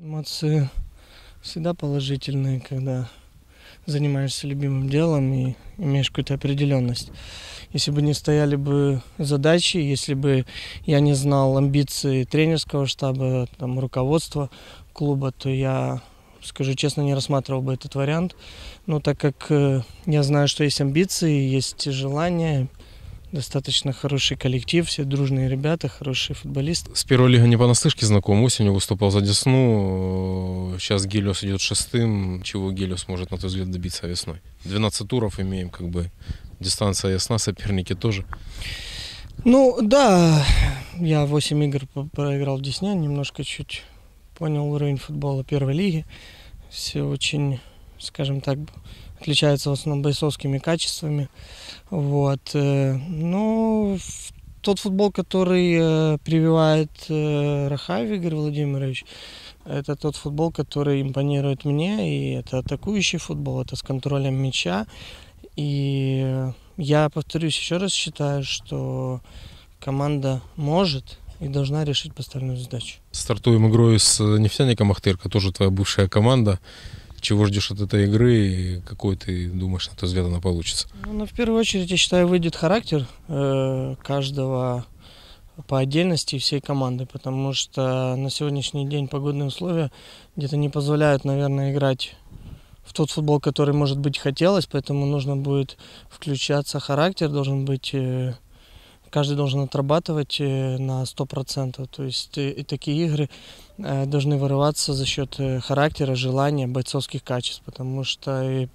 Эмоции всегда положительные, когда занимаешься любимым делом и имеешь какую-то определенность. Если бы не стояли бы задачи, если бы я не знал амбиции тренерского штаба, там, руководства клуба, то я, скажу честно, не рассматривал бы этот вариант. Но так как э, я знаю, что есть амбиции, есть желание, достаточно хороший коллектив, все дружные ребята, хорошие футболисты. С первой лигой не понаслышке знаком. Осенью выступал за Десну. Сейчас Гелиос идет шестым. Чего Гелиос может, на твой взгляд, добиться весной? 12 туров имеем, как бы дистанция ясна, соперники тоже. Ну, да, я 8 игр проиграл в Десне, немножко чуть понял уровень футбола первой лиги. Все очень, скажем так, отличаются в основном бойцовскими качествами. Вот. э, Ну, в- тот футбол, который э, прививает э, Рахаев Игорь Владимирович, это тот футбол, который импонирует мне, и это атакующий футбол, это с контролем мяча. И я, повторюсь, еще раз считаю, что команда может и должна решить поставленную задачу. Стартуем игрой с нефтяником Ахтырка, тоже твоя бывшая команда. Чего ждешь от этой игры и какой ты думаешь, на твой взгляд, она получится? Ну, ну, в первую очередь, я считаю, выйдет характер э, каждого по отдельности всей команды, потому что на сегодняшний день погодные условия где-то не позволяют, наверное, играть в тот футбол, который, может быть, хотелось, поэтому нужно будет включаться характер, должен быть, э, каждый должен отрабатывать э, на 100%, то есть э, и такие игры э, должны вырываться за счет характера, желания, бойцовских качеств, потому что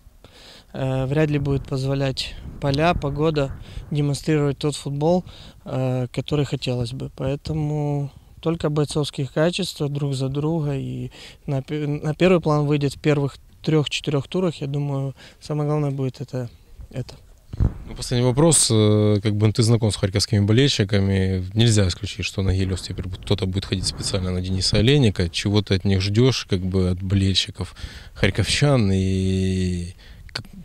вряд ли будет позволять поля, погода демонстрировать тот футбол, который хотелось бы. Поэтому только бойцовских качеств друг за друга и на, на первый план выйдет в первых трех-четырех турах. Я думаю, самое главное будет это. это. Ну, последний вопрос. Э, Как бы ты знаком с харьковскими болельщиками. Нельзя исключить, что на Гелиос теперь кто-то будет ходить специально на Дениса Олейника. Чего ты от них ждешь, как бы от болельщиков харьковчан и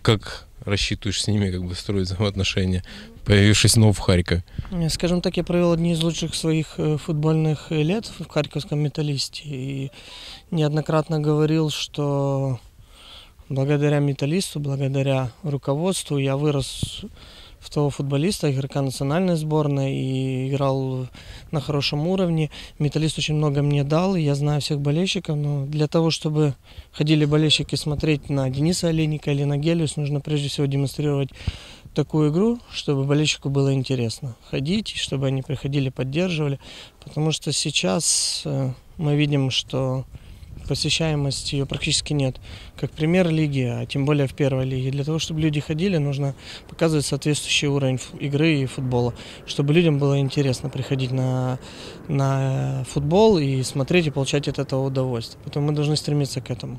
как, рассчитываешь с ними как бы строить взаимоотношения, появившись снова в Харькове? Э, Скажем так, я провел одни из лучших своих э, футбольных лет в Харьковском металлисте. И неоднократно говорил, что благодаря металлисту, благодаря руководству я вырос в того футболиста, игрока национальной сборной и играл на хорошем уровне. Металлист очень много мне дал, и я знаю всех болельщиков, но для того, чтобы ходили болельщики смотреть на Дениса Олейника или на Гелиус, нужно прежде всего демонстрировать такую игру, чтобы болельщику было интересно ходить, чтобы они приходили, поддерживали. Потому что сейчас э, мы видим, что посещаемость ее практически нет, как в премьер-лиге, а тем более в первой лиге. Для того, чтобы люди ходили, нужно показывать соответствующий уровень игры и футбола, чтобы людям было интересно приходить на, на футбол и смотреть и получать от этого удовольствие. Поэтому мы должны стремиться к этому.